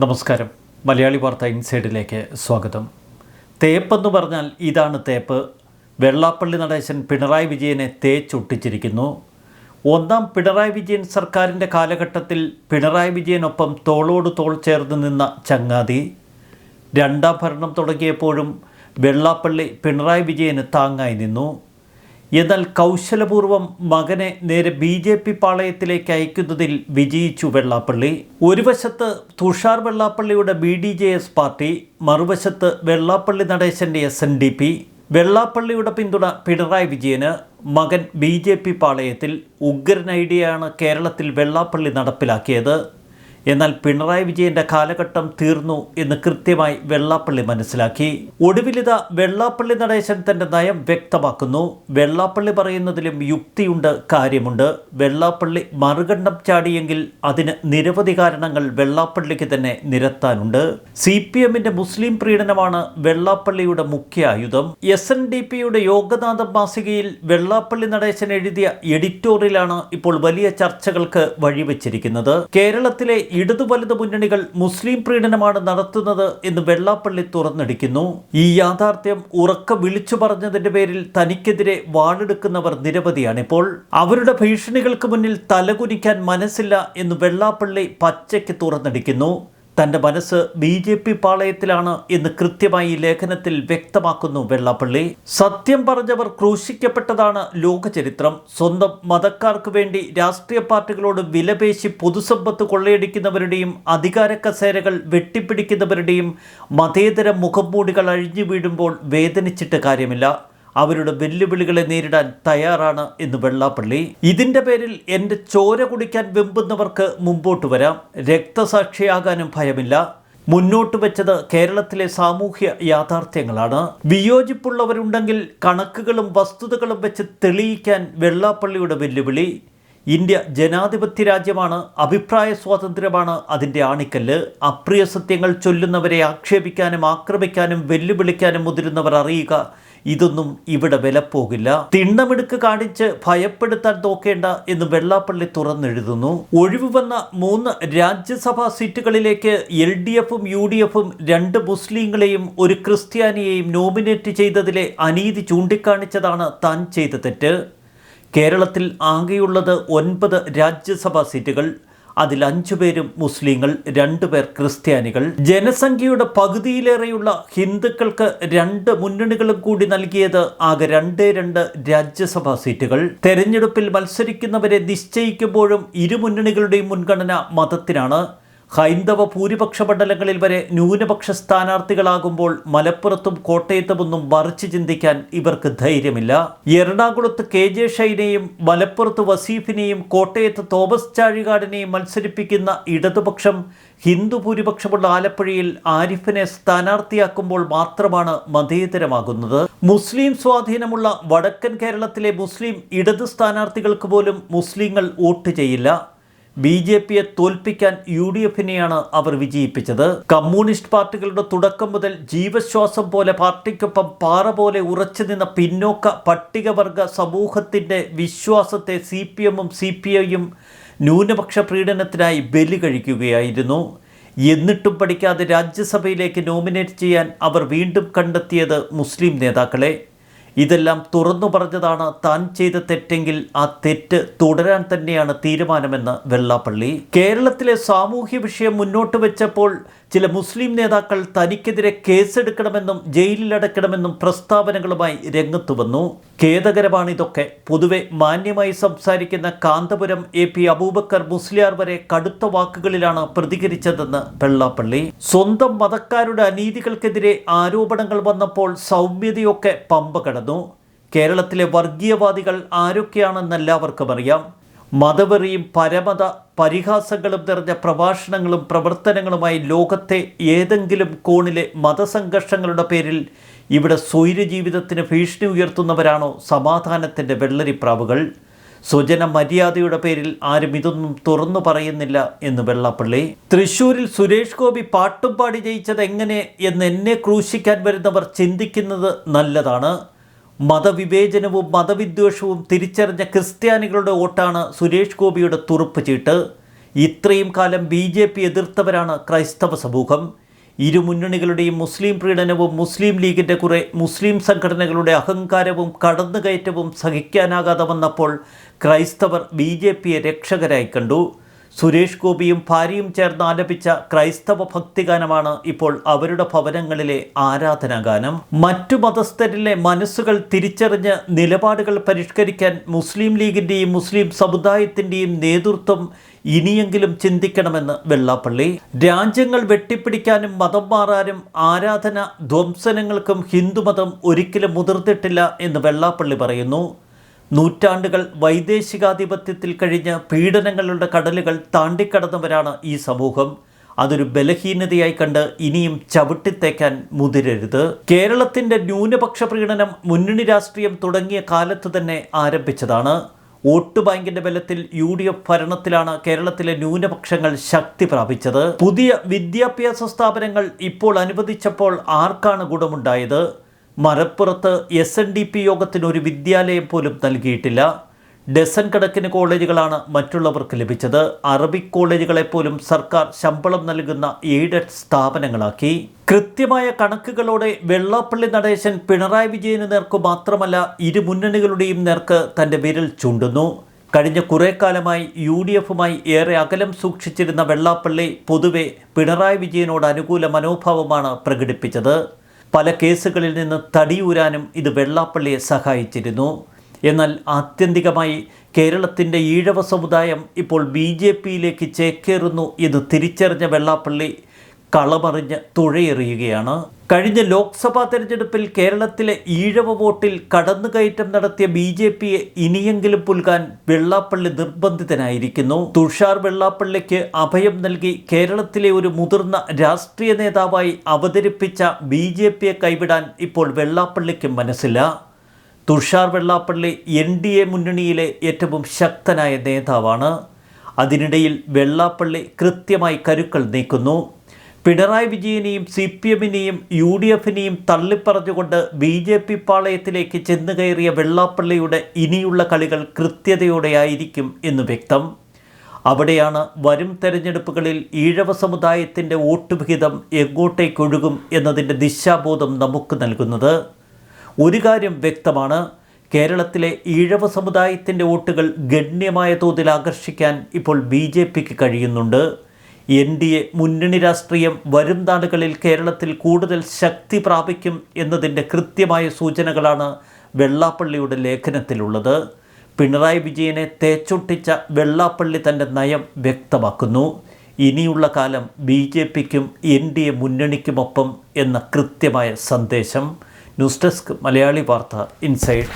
നമസ്കാരം. മലയാളി വാർത്ത ഇൻസൈഡിലേക്ക് സ്വാഗതം. തേപ്പെന്ന് പറഞ്ഞാൽ ഇതാണ് തേപ്പ്. വെള്ളാപ്പള്ളി നടേശൻ പിണറായി വിജയനെ തേച്ചൊട്ടിച്ചിരിക്കുന്നു. ഒന്നാം പിണറായി വിജയൻ സർക്കാരിന്റെ കാലഘട്ടത്തിൽ പിണറായി വിജയനൊപ്പം തോളോട് തോൾ ചേർന്ന് നിന്ന ചങ്ങാതി. രണ്ടാം ഭരണം തുടങ്ങിയപ്പോഴും വെള്ളാപ്പള്ളി പിണറായി വിജയന് താങ്ങായി നിന്നു. എന്നാൽ കൗശലപൂർവം മകനെ നേരെ ബി ജെ പി പാളയത്തിലേക്ക് അയക്കുന്നതിൽ വിജയിച്ചു വെള്ളാപ്പള്ളി. ഒരു വശത്ത് Tushar വെള്ളാപ്പള്ളിയുടെ B D J S party മറുവശത്ത് വെള്ളാപ്പള്ളി നടേശന്റെ എസ് എൻ ഡി പി. വെള്ളാപ്പള്ളിയുടെ പിന്തുണ പിണറായി വിജയന്. മകൻ ബി ജെ പി പാളയത്തിൽ ഉഗ്രൻ ഐഡിയയാണ് കേരളത്തിൽ വെള്ളാപ്പള്ളി നടപ്പിലാക്കിയത്. എന്നാൽ പിണറായി വിജയന്റെ കാലഘട്ടം തീർന്നു എന്ന് കൃത്യമായി വെള്ളാപ്പള്ളി മനസ്സിലാക്കി. ഒടുവിലിത വെള്ളാപ്പള്ളി നടേശൻ തന്റെ നയം വ്യക്തമാക്കുന്നു. വെള്ളാപ്പള്ളി പറയുന്നതിലും യുക്തിയുണ്ട് കാര്യമുണ്ട്. വെള്ളാപ്പള്ളി മറുകണ്ഠം ചാടിയെങ്കിൽ അതിന് നിരവധി കാരണങ്ങൾ വെള്ളാപ്പള്ളിക്ക് തന്നെ നിരത്താനുണ്ട്. സി പി എമ്മിന്റെ മുസ്ലിം പ്രീണനമാണ് വെള്ളാപ്പള്ളിയുടെ മുഖ്യ ആയുധം. എസ് എൻ ഡി പിയുടെ യോഗനാഥം മാസികയിൽ വെള്ളാപ്പള്ളി നടേശൻ എഴുതിയ എഡിറ്റോറിയലാണ് ഇപ്പോൾ വലിയ ചർച്ചകൾക്ക് വഴിവെച്ചിരിക്കുന്നത്. കേരളത്തിലെ ഇടതു വലതു മുന്നണികൾ മുസ്ലിം പ്രീണനമാണ് നടത്തുന്നത് എന്ന് വെള്ളാപ്പള്ളി തുറന്നടിക്കുന്നു. ഈ യാഥാർത്ഥ്യം ഉറക്ക വിളിച്ചു പറഞ്ഞതിന്റെ പേരിൽ തനിക്കെതിരെ വാളെടുക്കുന്നവർ നിരവധിയാണിപ്പോൾ. അവരുടെ ഭീഷണികൾക്ക് മുന്നിൽ തലകുനിക്കാൻ മനസ്സില്ല എന്ന് വെള്ളാപ്പള്ളി പച്ചയ്ക്ക് തുറന്നടിക്കുന്നു. തന്റെ മനസ്സ് ബി ജെ പി പാളയത്തിലാണ് എന്ന് കൃത്യമായി ലേഖനത്തിൽ വ്യക്തമാക്കുന്നു വെള്ളാപ്പള്ളി. സത്യം പറഞ്ഞവർ ക്രൂശിക്കപ്പെട്ടതാണ് ലോകചരിത്രം. സ്വന്തം മതക്കാർക്ക് വേണ്ടി രാഷ്ട്രീയ പാർട്ടികളോട് വിലപേശി പൊതുസമ്പത്ത് കൊള്ളയടിക്കുന്നവരുടെയും അധികാര കസേരകൾ വെട്ടിപ്പിടിക്കുന്നവരുടെയും മതേതര മുഖംമൂടികൾ അഴിഞ്ഞു വീഴുമ്പോൾ വേദനിച്ചിട്ട് കാര്യമില്ല. അവരുടെ വെല്ലുവിളികളെ നേരിടാൻ തയ്യാറാണ് എന്ന് വെള്ളാപ്പള്ളി. ഇതിന്റെ പേരിൽ എന്റെ ചോര കുടിക്കാൻ വെമ്പുന്നവർക്ക് മുമ്പോട്ട് വരാം. രക്തസാക്ഷിയാകാനും ഭയമില്ല. മുന്നോട്ട് വെച്ചത് കേരളത്തിലെ സാമൂഹ്യ യാഥാർത്ഥ്യങ്ങളാണ്. വിയോജിപ്പുള്ളവരുണ്ടെങ്കിൽ കണക്കുകളും വസ്തുതകളും വെച്ച് തെളിയിക്കാൻ വെള്ളാപ്പള്ളിയുടെ വെല്ലുവിളി. ഇന്ത്യ ജനാധിപത്യ രാജ്യമാണ് അഭിപ്രായ സ്വാതന്ത്ര്യമാണ് അതിന്റെ ആണിക്കല്ല്. അപ്രിയ സത്യങ്ങൾ ചൊല്ലുന്നവരെ ആക്ഷേപിക്കാനും ആക്രമിക്കാനും വെല്ലുവിളിക്കാനും മുതിരുന്നവർ അറിയുക ഇതൊന്നും ഇവിടെ വിലപ്പോകില്ല തിണ്ണമെടുക്ക് കാണിച്ച് ഭയപ്പെടുത്താൻ നോക്കേണ്ട എന്ന് വെള്ളാപ്പള്ളി തുറന്നെഴുതുന്നു. ഒഴിവ് വന്ന മൂന്ന് രാജ്യസഭാ സീറ്റുകളിലേക്ക് എൽ ഡി എഫും യു ഡി എഫും രണ്ട് മുസ്ലിങ്ങളെയും ഒരു ക്രിസ്ത്യാനിയെയും നോമിനേറ്റ് ചെയ്തതിലെ അനീതി ചൂണ്ടിക്കാണിച്ചതാണ് താൻ ചെയ്ത തെറ്റ്. കേരളത്തിൽ ആകെയുള്ളത് ഒൻപത് രാജ്യസഭാ സീറ്റുകൾ. അതിൽ അഞ്ചു പേരും മുസ്ലിങ്ങൾ രണ്ടുപേർ ക്രിസ്ത്യാനികൾ. ജനസംഖ്യയുടെ പകുതിയിലേറെയുള്ള ഹിന്ദുക്കൾക്ക് രണ്ട് മുന്നണികളും കൂടി നൽകിയത് ആകെ രണ്ടേ രണ്ട് രാജ്യസഭാ സീറ്റുകൾ. തെരഞ്ഞെടുപ്പിൽ മത്സരിക്കുന്നവരെ നിശ്ചയിക്കുമ്പോഴും ഇരു മുന്നണികളുടെയും മുൻഗണന മതത്തിനാണ്. ഹൈന്ദവ ഭൂരിപക്ഷ മണ്ഡലങ്ങളിൽ വരെ ന്യൂനപക്ഷ സ്ഥാനാർത്ഥികളാകുമ്പോൾ മലപ്പുറത്തും കോട്ടയത്തുമൊന്നും മറിച്ച് ചിന്തിക്കാൻ ഇവർക്ക് ധൈര്യമില്ല. എറണാകുളത്ത് കെ ജെ ഷൈനെയും മലപ്പുറത്ത് വസീഫിനെയും കോട്ടയത്ത് തോമസ് ചാഴികാടിനെയും മത്സരിപ്പിക്കുന്ന ഇടതുപക്ഷം ഹിന്ദു ഭൂരിപക്ഷമുള്ള ആലപ്പുഴയിൽ ആരിഫിനെ സ്ഥാനാർത്ഥിയാക്കുമ്പോൾ മാത്രമാണ് മതേതരമാകുന്നത്. മുസ്ലിം സ്വാധീനമുള്ള വടക്കൻ കേരളത്തിലെ മുസ്ലിം ഇടത് സ്ഥാനാർത്ഥികൾക്ക് പോലും മുസ്ലിങ്ങൾ വോട്ട് ചെയ്യില്ല. ബി ജെ പിയെ തോൽപ്പിക്കാൻ യു ഡി എഫിനെയാണ് അവർ വിജയിപ്പിച്ചത്. കമ്മ്യൂണിസ്റ്റ് പാർട്ടികളുടെ തുടക്കം മുതൽ ജീവശ്വാസം പോലെ പാർട്ടിക്കൊപ്പം പാറ പോലെ ഉറച്ചു നിന്ന പിന്നോക്ക പട്ടികവർഗ സമൂഹത്തിന്റെ വിശ്വാസത്തെ സി പി എമ്മും സി പി ഐയും ന്യൂനപക്ഷ പ്രീണനത്തിനായി ബലി കഴിക്കുകയായിരുന്നു. എന്നിട്ടും പഠിക്കാതെ രാജ്യസഭയിലേക്ക് നോമിനേറ്റ് ചെയ്യാൻ അവർ വീണ്ടും കണ്ടെത്തിയത് മുസ്ലിം നേതാക്കളെ. ഇതെല്ലാം തുറന്നു പറഞ്ഞതാണ് താൻ ചെയ്ത തെറ്റെങ്കിൽ ആ തെറ്റ് തുടരാൻ തന്നെയാണ് തീരുമാനമെന്ന് വെള്ളാപ്പള്ളി. കേരളത്തിലെ സാമൂഹ്യ വിഷയം മുന്നോട്ട് വെച്ചപ്പോൾ ചില മുസ്ലിം നേതാക്കൾ തനിക്കെതിരെ കേസെടുക്കണമെന്നും ജയിലിലടക്കണമെന്നും പ്രസ്താവനകളുമായി രംഗത്തു വന്നു. ഖേദകരമാണിതൊക്കെ പൊതുവെ മാന്യമായി സംസാരിക്കുന്ന കാന്തപുരം എ പി അബൂബക്കർ മുസ്ലിയാർ വരെ കടുത്ത വാക്കുകളിലാണ് പ്രതികരിച്ചതെന്ന് വെള്ളാപ്പള്ളി. സ്വന്തം മതക്കാരുടെ അനീതികൾക്കെതിരെ ആരോപണങ്ങൾ വന്നപ്പോൾ സൗമ്യതയൊക്കെ പമ്പ കടന്നു. കേരളത്തിലെ വർഗീയവാദികൾ ആരൊക്കെയാണെന്ന് എല്ലാവർക്കും അറിയാം. മതവെറിയും പരമത പരിഹാസങ്ങളും നിറഞ്ഞ പ്രഭാഷണങ്ങളും പ്രവർത്തനങ്ങളുമായി ലോകത്തെ ഏതെങ്കിലും കോണിലെ മതസംഘർഷങ്ങളുടെ പേരിൽ ഇവിടെ സ്വൈര്യജീവിതത്തിന് ഭീഷണി ഉയർത്തുന്നവരാണോ സമാധാനത്തിന്റെ വെള്ളരിപ്രാവുകൾ? സ്വജന മര്യാദയുടെ പേരിൽ ആരും ഇതൊന്നും തുറന്നു പറയുന്നില്ല എന്ന് വെള്ളാപ്പള്ളി. തൃശൂരിൽ സുരേഷ് ഗോപി പാട്ടും പാടി ജയിച്ചത് എങ്ങനെ എന്ന് എന്നെ ക്രൂശിക്കാൻ വരുന്നവർ ചിന്തിക്കുന്നത് നല്ലതാണ്. മതവിവേചനവും മതവിദ്വേഷവും തിരിച്ചറിഞ്ഞ ക്രിസ്ത്യാനികളുടെ വോട്ടാണ് സുരേഷ് ഗോപിയുടെ തുറുപ്പ് ചീട്ട്. ഇത്രയും കാലം ബി ജെ പി എതിർത്തവരാണ് ക്രൈസ്തവ സമൂഹം. ഇരു മുന്നണികളുടെയും മുസ്ലിം പ്രീണനവും മുസ്ലിം ലീഗിന്റെ കുറെ മുസ്ലിം സംഘടനകളുടെ അഹങ്കാരവും കടന്നുകയറ്റവും സഹിക്കാനാകാതെ വന്നപ്പോൾ ക്രൈസ്തവർ ബി ജെ പിയെ രക്ഷകരായി കണ്ടു. സുരേഷ് ഗോപിയും ഭാര്യയും ചേർന്ന് ആലപിച്ച ക്രൈസ്തവ ഭക്തിഗാനമാണ് ഇപ്പോൾ അവരുടെ ഭവനങ്ങളിലെ ആരാധനാഗാനം. മറ്റു മതസ്ഥരിലെ മനസ്സുകൾ തിരിച്ചറിഞ്ഞ് നിലപാടുകൾ പരിഷ്കരിക്കാൻ മുസ്ലിം ലീഗിന്റെയും മുസ്ലിം സമുദായത്തിന്റെയും നേതൃത്വം ഇനിയെങ്കിലും ചിന്തിക്കണമെന്ന് വെള്ളാപ്പള്ളി. രാജ്യങ്ങൾ വെട്ടിപ്പിടിക്കാനും മതം മാറാനും ആരാധന ധ്വംസനങ്ങൾക്കും ഹിന്ദുമതം ഒരിക്കലും മുതിർത്തിട്ടില്ല എന്ന് വെള്ളാപ്പള്ളി പറയുന്നു. നൂറ്റാണ്ടുകൾ വൈദേശികാധിപത്യത്തിൽ കഴിഞ്ഞ പീഡനങ്ങളുടെ കടലുകൾ താണ്ടിക്കടന്നവരാണ് ഈ സമൂഹം. അതൊരു ബലഹീനതയായി കണ്ട് ഇനിയും ചവിട്ടിത്തേക്കാൻ മുതിരരുത്. കേരളത്തിന്റെ ന്യൂനപക്ഷ പ്രീണനം മുന്നണി രാഷ്ട്രീയം തുടങ്ങിയ കാലത്ത് തന്നെ ആരംഭിച്ചതാണ്. വോട്ട് ബാങ്കിന്റെ ബലത്തിൽ യു ഡി എഫ് ഭരണത്തിലാണ് കേരളത്തിലെ ന്യൂനപക്ഷങ്ങൾ ശക്തി പ്രാപിച്ചത്. പുതിയ വിദ്യാഭ്യാസ സ്ഥാപനങ്ങൾ ഇപ്പോൾ അനുവദിച്ചപ്പോൾ ആർക്കാണ് ഗുണമുണ്ടായത്? മലപ്പുറത്ത് എസ് എൻ ഡി പി യോഗത്തിന് ഒരു വിദ്യാലയം പോലും നൽകിയിട്ടില്ല. ഡസൻ കണക്കിന് കോളേജുകളാണ് മറ്റുള്ളവർക്ക് ലഭിച്ചത്. അറബിക് കോളേജുകളെ പോലും സർക്കാർ ശമ്പളം നൽകുന്ന എയ്ഡഡ് സ്ഥാപനങ്ങളാക്കി. കൃത്യമായ കണക്കുകളോടെ വെള്ളാപ്പള്ളി നടേശൻ പിണറായി വിജയന് നേർക്ക് മാത്രമല്ല ഇരു മുന്നണികളുടെയും നേർക്ക് തന്റെ വിരൽ ചൂണ്ടുന്നു. കഴിഞ്ഞ കുറേ കാലമായി യു ഡി എഫുമായി ഏറെ അകലം സൂക്ഷിച്ചിരുന്ന വെള്ളാപ്പള്ളി പൊതുവെ പിണറായി വിജയനോട് അനുകൂല മനോഭാവമാണ് പ്രകടിപ്പിച്ചത്. പല കേസുകളിൽ നിന്ന് തടിയൂരാനും ഇത് വെള്ളാപ്പള്ളിയെ സഹായിച്ചിരുന്നു. എന്നാൽ ആത്യന്തികമായി കേരളത്തിന്റെ ഈഴവ സമുദായം ഇപ്പോൾ ബി ജെ പിയിലേക്ക് ചേക്കേറുന്നു ഇത് തിരിച്ചറിഞ്ഞ വെള്ളാപ്പള്ളി കളമറിഞ്ഞ് തുഴയെറിയുകയാണ്. കഴിഞ്ഞ ലോക്സഭാ തെരഞ്ഞെടുപ്പിൽ കേരളത്തിലെ ഈഴവ വോട്ടിൽ കടന്നുകയറ്റം നടത്തിയ ബി ജെ പിയെ ഇനിയെങ്കിലും പുൽകാൻ വെള്ളാപ്പള്ളി നിർബന്ധിതനായിരിക്കുന്നു. തുഷാർ വെള്ളാപ്പള്ളിക്ക് അഭയം നൽകി കേരളത്തിലെ ഒരു മുതിർന്ന രാഷ്ട്രീയ നേതാവായി അവതരിപ്പിച്ച ബി ജെ പിയെ കൈവിടാൻ ഇപ്പോൾ വെള്ളാപ്പള്ളിക്ക് മനസ്സില്ല. Thushar Vellappally N D A മുന്നണിയിലെ ഏറ്റവും ശക്തനായ നേതാവാണ്. അതിനിടയിൽ വെള്ളാപ്പള്ളി കൃത്യമായി കരുക്കൾ നീക്കുന്നു. പിണറായി വിജയനെയും സി പി എമ്മിനെയും യു ഡി എഫിനെയും തള്ളിപ്പറഞ്ഞുകൊണ്ട് ബി ജെ പി പാളയത്തിലേക്ക് ചെന്നു കയറിയ വെള്ളാപ്പള്ളിയുടെ ഇനിയുള്ള കളികൾ കൃത്യതയോടെയായിരിക്കും എന്ന് വ്യക്തം. അവിടെയാണ് വരും തെരഞ്ഞെടുപ്പുകളിൽ ഈഴവ സമുദായത്തിന്റെ വോട്ട് വിഹിതം എങ്ങോട്ടേക്കൊഴുകും എന്നതിന്റെ ദിശാബോധം നമുക്ക് നൽകുന്നത്. ഒരു കാര്യം വ്യക്തമാണ് കേരളത്തിലെ ഈഴവ സമുദായത്തിന്റെ വോട്ടുകൾ ഗണ്യമായ തോതിൽ ആകർഷിക്കാൻ ഇപ്പോൾ ബി കഴിയുന്നുണ്ട്. എൻ ഡി എ മുന്നണി രാഷ്ട്രീയം വരും നാളുകളിൽ കേരളത്തിൽ കൂടുതൽ ശക്തി പ്രാപിക്കും എന്നതിന്റെ കൃത്യമായ സൂചനകളാണ് വെള്ളാപ്പള്ളിയുടെ ലേഖനത്തിലുള്ളത്. പിണറായി വിജയനെ തേച്ചൊട്ടിച്ച വെള്ളാപ്പള്ളി തന്റെ നയം വ്യക്തമാക്കുന്നു. ഇനിയുള്ള കാലം ബി ജെ പിക്കും എൻ ഡി എ മുന്നണിക്കുമൊപ്പം എന്ന കൃത്യമായ സന്ദേശം. ന്യൂസ് ഡെസ്ക് മലയാളി വാർത്ത ഇൻസൈഡ്.